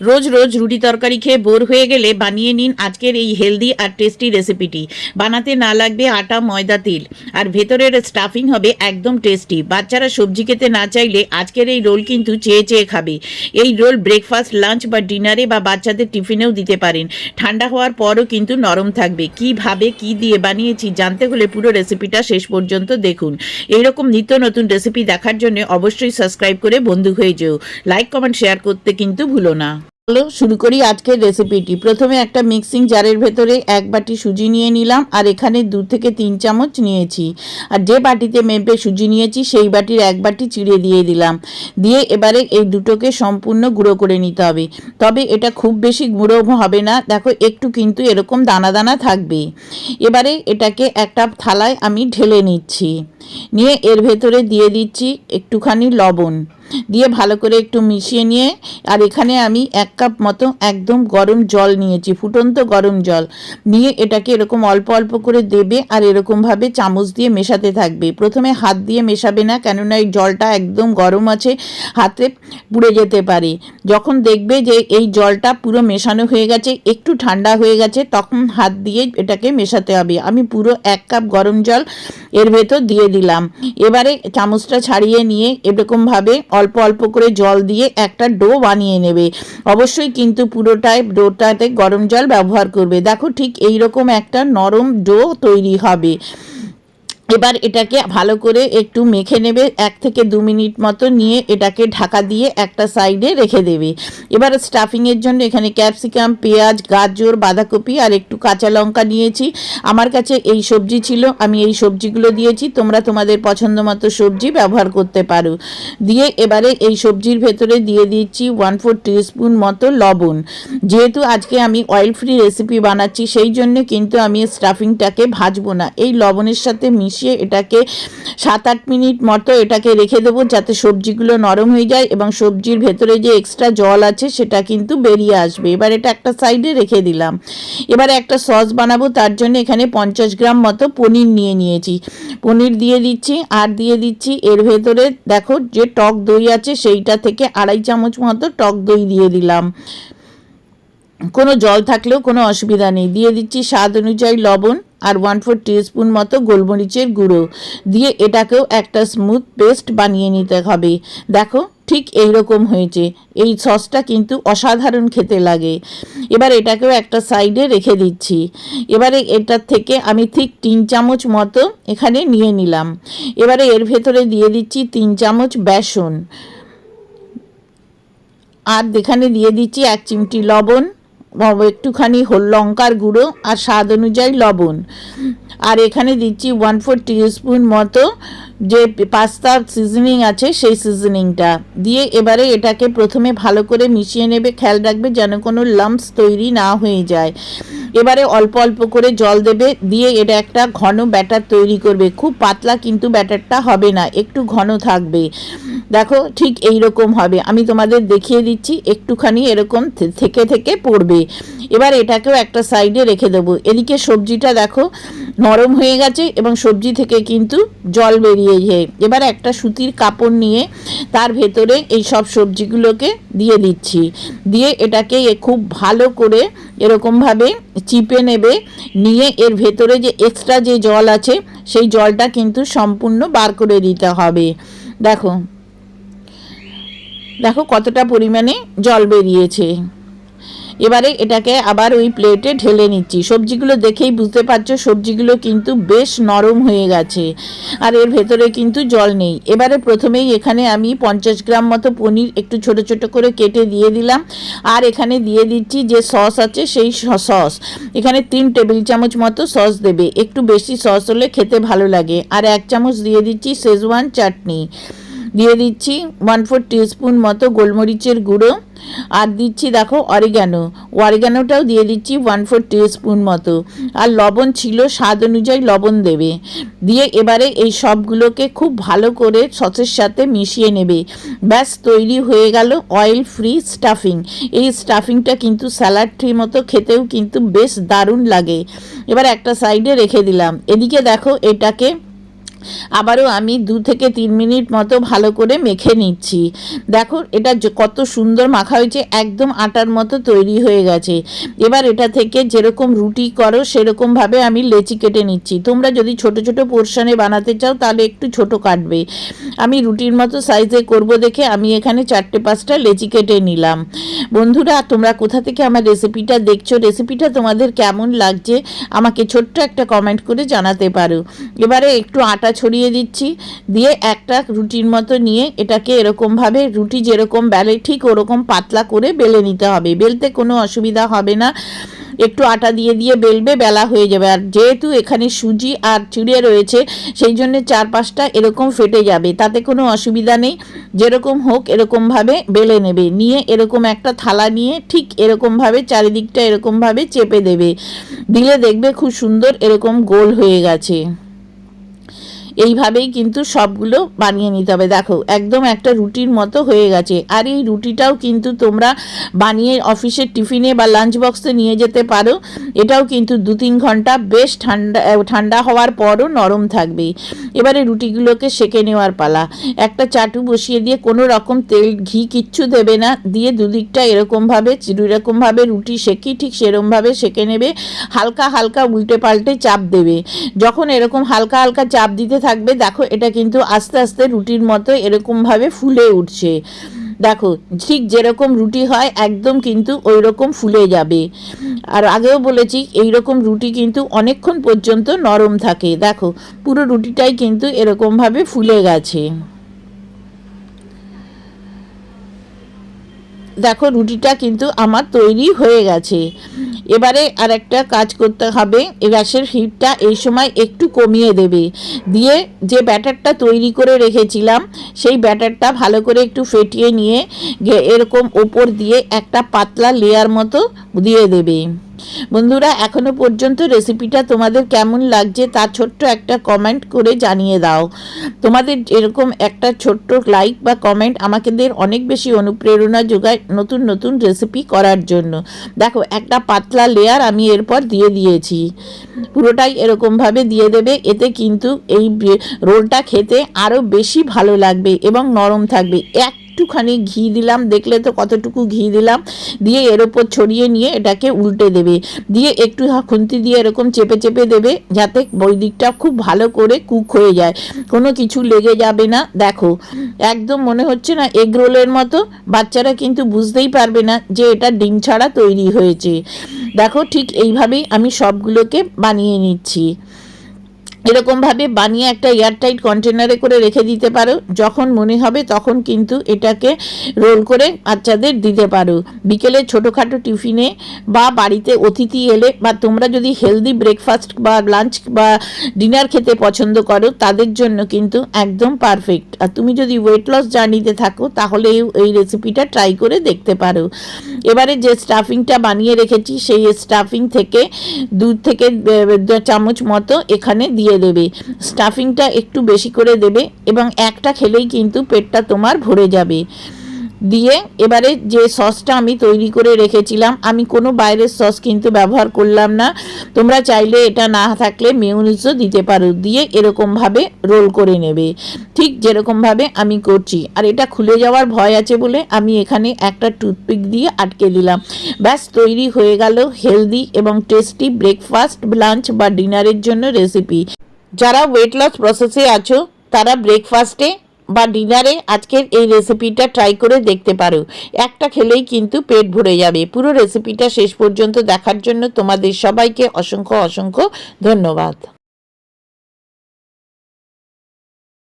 রোজ রোজ রুটি তরকারি খেয়ে বোর হয়ে গেলে বানিয়ে নিন আজকের এই হেলদি আর টেস্টি রেসিপিটি। বানাতে না লাগবে আটা, ময়দা, তেল। আর ভেতরের স্টাফিং হবে একদম টেস্টি। বাচ্চারা সবজি খেতে না চাইলে আজকের এই রোল কিন্তু চেয়ে চেয়ে খাবে। এই রোল ব্রেকফাস্ট, লাঞ্চ বা ডিনারে বা বাচ্চাদের টিফিনেও দিতে পারেন। ঠান্ডা হওয়ার পরও কিন্তু নরম থাকবে। কীভাবে কি দিয়ে বানিয়েছি জানতে হলে পুরো রেসিপিটা শেষ পর্যন্ত দেখুন। এইরকম নিত্য নতুন রেসিপি দেখার জন্য অবশ্যই সাবস্ক্রাইব করে বন্ধু হয়ে যেও। লাইক, কমেন্ট, শেয়ার করতে কিন্তু ভুলো না। চলো শুরু করি আজকের রেসিপিটি প্রথমে একটা মিক্সিং জারের ভেতরে এক বাটি সুজি নিয়ে নিলাম আর এখানে দু থেকে তিন চামচ নিয়েছি। আর যে বাটিতে মেপে সুজি নিয়েছি, সেই বাটির এক বাটি চিড়ে দিয়ে দিলাম। দিয়ে এবারে এই দুটোকে সম্পূর্ণ গুঁড়ো করে নিতে হবে। তবে এটা খুব বেশি গুঁড়ো হবে না। দেখো, একটু কিন্তু এরকম দানা দানা থাকবে। এবারে এটাকে একটা থালায় আমি ঢেলে নিচ্ছি। নিয়ে এর ভেতরে দিয়ে দিচ্ছি একটুখানি লবণ। দিয়ে ভালো করে একটু মিশিয়ে নিয়ে, আর এখানে আমি এক কাপ মতো একদম গরম জল নিয়েছি, ফুটন্ত গরম জল। নিয়ে এটাকে এরকম অল্প অল্প করে দেবে আর এরকমভাবে চামচ দিয়ে মেশাতে থাকবে। প্রথমে হাত দিয়ে মেশাবে না, কেননা এই জলটা একদম গরম আছে, হাতে পুড়ে যেতে পারে। যখন দেখবে যে এই জলটা পুরো মেশানো হয়ে গেছে, একটু ঠান্ডা হয়ে গেছে, তখন হাত দিয়ে এটাকে মেশাতে হবে। আমি পুরো এক কাপ গরম জল এর ভেতর দিয়ে দিলাম। এবারে চামচটা ছাড়িয়ে নিয়ে এরকমভাবে অল্প অল্প করে জল দিয়ে একটা ডো বানিয়ে নেবে। অবশ্যই কিন্তু পুরোটাই ডোটাতে গরম জল ব্যবহার করবে। দেখো ঠিক এই রকম একটা নরম ডো তৈরি হবে। এবার এটাকে ভালো করে একটু মেখে নেবে, এক থেকে দু মিনিট মতো নিয়ে এটাকে ঢাকা দিয়ে একটা সাইডে রেখে দেবে। এবার স্টাফিংয়ের জন্য এখানে ক্যাপসিকাম পেঁয়াজ, গাজর, বাঁধাকপি আর একটু কাঁচা লঙ্কা নিয়েছি। আমার কাছে এই সবজি ছিল, আমি এই সবজিগুলো দিয়েছি, তোমরা তোমাদের পছন্দ মতো সবজি ব্যবহার করতে পারো। দিয়ে এবারে এই সবজির ভেতরে দিয়ে দিচ্ছি ওয়ান ফোর টিস্পুন মতো লবণ। যেহেতু আজকে আমি অয়েল ফ্রি রেসিপি বানাচ্ছি, সেই জন্য কিন্তু আমি স্টাফিংটাকে ভাজবো না। এই লবণের সাথে মিশিয়ে এটাকে সাত আট মিনিট মতো এটাকে রেখে দেবো যাতে সবজিগুলো নরম হয়ে যায় এবং সবজির ভেতরে যে এক্সট্রা জল আছে সেটা কিন্তু বেরিয়ে আসবে। এবার এটা একটা সাইডে রেখে দিলাম। এবারে একটা সস বানাবো, তার জন্য এখানে পঞ্চাশ গ্রাম মতো পনির নিয়ে নিয়েছি। পনির দিয়ে দিচ্ছি, আর দিয়ে দিচ্ছি, এর ভেতরে দেখো যে টক দই আছে সেইটা থেকে আড়াই চামচ মতো টক দই দিয়ে দিলাম। কোনো জল থাকলেও কোনো অসুবিধা নেই। দিয়ে দিচ্ছি স্বাদ অনুযায়ী লবণ। আর ওয়ান ফোর টিস্পুন মতো গোলমরিচের গুঁড়ো। দিয়ে এটাকেও একটা স্মুথ পেস্ট বানিয়ে নিতে হবে। দেখো, ঠিক এই রকম হয়েছে। এই সসটা কিন্তু অসাধারণ খেতে লাগে। এবার এটাকেও একটা সাইডে রেখে দিচ্ছি। এবারে এটার থেকে আমি ঠিক তিন চামচ মতো এখানে নিয়ে নিলাম। এবারে এর ভেতরে দিয়ে দিচ্ছি তিন চামচ বেসন। আর এখানে দিয়ে দিচ্ছি এক চিমটি লবণ। একটুখানি হোল লঙ্কার গুঁড়ো আর স্বাদ অনুযায়ী লবণ। আর এখানে দিচ্ছি ওয়ান ফোর টিস্পুন মতো যে পাস্তার সিজনিং আছে, সেই সিজনিংটা দিয়ে এবারে এটাকে প্রথমে ভালো করে মিশিয়ে নেবে। খেয়াল রাখবে যেন কোনো লাম্পস তৈরি না হয়ে যায়। এবারে অল্প অল্প করে জল দেবে। দিয়ে এটা একটা ঘন ব্যাটার তৈরি করবে। খুব পাতলা কিন্তু ব্যাটারটা হবে না, একটু ঘন থাকবে। দেখো, ঠিক এই রকম হবে। আমি তোমাদের দেখিয়ে দিচ্ছি, একটুখানি এরকম থেকে থেকে পড়বে। এবার এটাকেও একটা সাইডে রেখে দেবো। এদিকে সবজিটা দেখো, নরম হয়ে গেছে এবং সবজি থেকে কিন্তু জল বেরিয়েছে এবার একটা সুতির কাপড় নিয়ে তার ভেতরে এই সব সবজিগুলোকে দিয়ে দিচ্ছি। দিয়ে এটাকে খুব ভালো করে এরকমভাবে চিপে নেবে। নিয়ে এর ভেতরে যে এক্সট্রা যে জল আছে, সেই জলটা কিন্তু সম্পূর্ণ বার করে দিতে হবে। দেখো দেখো কতটা পরিমাণে জল বেরিয়েছে। এবারে এটাকে আবার ওই প্লেটে ঢেলে নিচ্ছি। সবজিগুলো দেখেই বুঝতে পারছ, সবজিগুলো কিন্তু বেশ নরম হয়ে গেছে আর এর ভেতরে কিন্তু জল নেই। এবারে প্রথমেই এখানে আমি পঞ্চাশ গ্রাম মতো পনির একটু ছোট ছোট করে কেটে দিয়ে দিলাম আর এখানে দিয়ে দিচ্ছি যে সস আছে সেই সস। এখানে তিন টেবিল চামচ মতো সস দেবে। একটু বেশি সস হলে খেতে ভালো লাগে। আর এক চামচ দিয়ে দিচ্ছি শেজওয়ান চাটনি। দিয়ে দিচ্ছি ওয়ান ফোর টিস্পুন মতো গোলমরিচের গুঁড়ো। আর দিচ্ছি দেখো অরিগ্যানো অরিগ্যানোটাও দিয়ে দিচ্ছি ওয়ান ফোর টিস্পুন মতো। আর লবণ ছিল, স্বাদ অনুযায়ী লবণ দেবে। দিয়ে এবারে এই সবগুলোকে খুব ভালো করে সসের সাথে মিশিয়ে নেবে। ব্যাস, তৈরি হয়ে গেল অয়েল ফ্রি স্টাফিং এই স্টাফিংটা কিন্তু স্যালাড ট্রি মতো খেতেও কিন্তু বেশ দারুণ লাগে। এবার একটা সাইডে রেখে দিলাম। এদিকে দেখো এটাকে আবারও আমি দু থেকে তিন মিনিট মতো ভালো করে মেখে নিচ্ছি। দেখো, এটা কত সুন্দর মাখা হয়েছে, একদম আটার মতো তৈরি হয়ে গেছে। এবার এটা থেকে যেরকম রুটি করো, সেরকমভাবে আমি লেচি কেটে নিচ্ছি। তোমরা যদি ছোট ছোট পোর্শনে বানাতে চাও, তাহলে একটু ছোট কাটবে। আমি রুটির মতো সাইজে করব দেখে আমি এখানে চারটে পাঁচটা লেচি কেটে নিলাম। বন্ধুরা, তোমরা কোথা থেকে আমার রেসিপিটা দেখছ? রেসিপিটা তোমাদের কেমন লাগছে? আমাকে ছোট্ট একটা কমেন্ট করে জানাতে পারো। এবারে একটু আটা ছড়িয়ে দিচ্ছি। দিয়ে একটা রুটির মতো নিয়ে এটাকে এরকমভাবে রুটি যেরকম বেলে, ঠিক ওরকম পাতলা করে বেলে নিতে হবে। বেলতে কোনো অসুবিধা হবে না। একটু আটা দিয়ে দিয়ে বেলবে, বেলা হয়ে যাবে। আর যেহেতু এখানে সুজি আর চিড়ে রয়েছে, সেই জন্য চার পাঁচটা এরকম ফেটে যাবে। তাতে কোনো অসুবিধা নেই। যেরকম হোক এরকমভাবে বেলে নেবে। নিয়ে এরকম একটা থালা নিয়ে ঠিক এরকমভাবে চারিদিকটা এরকমভাবে চেপে দেবে। দিলে দেখবে খুব সুন্দর এরকম গোল হয়ে গেছে। এইভাবেই কিন্তু সবগুলো বানিয়ে নিতে হবে। দেখো, একদম একটা রুটির মতো হয়ে গেছে। আর এই রুটিটাও কিন্তু তোমরা বানিয়ে অফিসের টিফিনে বা লাঞ্চ বক্সে নিয়ে যেতে পারো। এটাও কিন্তু দু তিন ঘণ্টা বেশ ঠান্ডা ঠান্ডা হওয়ার পরও নরম থাকবে এবারে রুটিগুলোকে সেকে নেওয়ার পালা। একটা চাটু বসিয়ে দিয়ে কোনো রকম তেল, ঘি কিচ্ছু দেবে না। দিয়ে দুদিকটা এরকমভাবে এরকমভাবে রুটি সেকি, ঠিক সেরকমভাবে সেকে নেবে। হালকা হালকা উল্টে পাল্টে চাপ দেবে। যখন এরকম হালকা হালকা চাপ দিতে থাকবে। দেখো, এটা কিন্তু আস্তে আস্তে রুটির মতো এরকমভাবে ফুলে উঠছে। দেখো, ঠিক যেরকম রুটি হয়, একদম কিন্তু ওই রকম ফুলে যাবে। আর আগেও বলেছি এই রকম রুটি কিন্তু অনেকক্ষণ পর্যন্ত নরম থাকে। দেখো, পুরো রুটিটাই কিন্তু এরকমভাবে ফুলে গেছে। দেখো, রুটিটা কিন্তু আমার তৈরি হয়ে গেছে। এবারে আর একটা কাজ করতে হবে গ্যাসের হিটটা এই সময় একটু কমিয়ে দেবে। দিয়ে যে ব্যাটারটা তৈরি করে রেখেছিলাম, সেই ব্যাটারটা ভালো করে একটু ফেটিয়ে নিয়ে এরকম ওপর দিয়ে একটা পাতলা লেয়ার মতো দিয়ে দেবে। বন্ধুরা, এখনও পর্যন্ত রেসিপিটা তোমাদের কেমন লাগছে তার ছোট্ট একটা কমেন্ট করে জানিয়ে দাও। তোমাদের এরকম একটা ছোট্ট লাইক বা কমেন্ট আমাদের অনেক বেশি অনুপ্রেরণা যোগায় নতুন নতুন রেসিপি করার জন্য। দেখো, একটা পাতলা লেয়ার আমি এরপর দিয়ে দিয়েছি। পুরোটাই এরকমভাবে দিয়ে দেবে, এতে কিন্তু এই রোলটা খেতে আরও বেশি ভালো লাগবে এবং নরম থাকবে। এক একটুখানি ঘি দিলাম, দেখলে তো কতটুকু ঘি দিলাম। দিয়ে এর ওপর ছড়িয়ে নিয়ে এটাকে উল্টে দেবে। দিয়ে একটু খুন্তি দিয়ে এরকম চেপে চেপে দেবে, যাতে ওই দিকটা খুব ভালো করে কুক হয়ে যায়। কোনো কিছু লেগে যাবে না। দেখো, একদম মনে হচ্ছে না এগ রোলের মতো। বাচ্চারা কিন্তু বুঝতেই পারবে না যে এটা ডিম ছাড়া তৈরি হয়েছে। দেখো ঠিক এইভাবেই আমি সবগুলোকে বানিয়ে নিচ্ছি। এরকমভাবে বানিয়ে একটা এয়ারটাইট কন্টেনারে করে রেখে দিতে পারো। যখন মনে হবে তখন কিন্তু এটাকে রোল করে বাচ্চাদের দিতে পারো। বিকেলে ছোটোখাটো টিফিনে বা বাড়িতে অতিথি এলে বা তোমরা যদি হেলদি ব্রেকফাস্ট বা লাঞ্চ বা ডিনার খেতে পছন্দ করো, তাদের জন্য কিন্তু একদম পারফেক্ট। আর তুমি যদি ওয়েট লস জার্নিতে থাকো, তাহলে এই- রেসিপিটা ট্রাই করে দেখতে পারো। এবারে যে স্টাফিংটা বানিয়ে রেখেছি, সেই স্টাফিং থেকে দুধ থেকে চামচ মতো এখানে দিয়ে দেবে। স্টাফিংটা একটু বেশি করে দেবে এবং একটা খেলেই কিন্তু পেটটা তোমার ভরে যাবে। দিয়ে এবারে যে সসটা আমি তৈরি করে রেখেছিলাম, আমি কোনো বাইরের সস কিন্তু ব্যবহার করলাম না। তোমরা চাইলে এটা না থাকলে মেয়নিজও দিতে পারো, দিয়ে এরকমভাবে রোল করে নেবে। ঠিক যেরকমভাবে আমি করছি। আর এটা খুলে যাওয়ার ভয় আছে বলে আমি এখানে একটা টুথপিক দিয়ে আটকে দিলাম। ব্যাস, তৈরি হয়ে গেল হেলদি এবং টেস্টি ব্রেকফাস্ট, লাঞ্চ বা ডিনারের জন্য রেসিপি। যারা ওয়েট লস প্রসেসে আছো, তারা ব্রেকফাস্টে বা ডিনারে আজকের এই রেসিপিটা ট্রাই করে দেখতে পারো। একটা খেলেই কিন্তু পেট ভরে যাবে। পুরো রেসিপিটা শেষ পর্যন্ত দেখার জন্য তোমাদের সবাইকে অসংখ্য অসংখ্য ধন্যবাদ।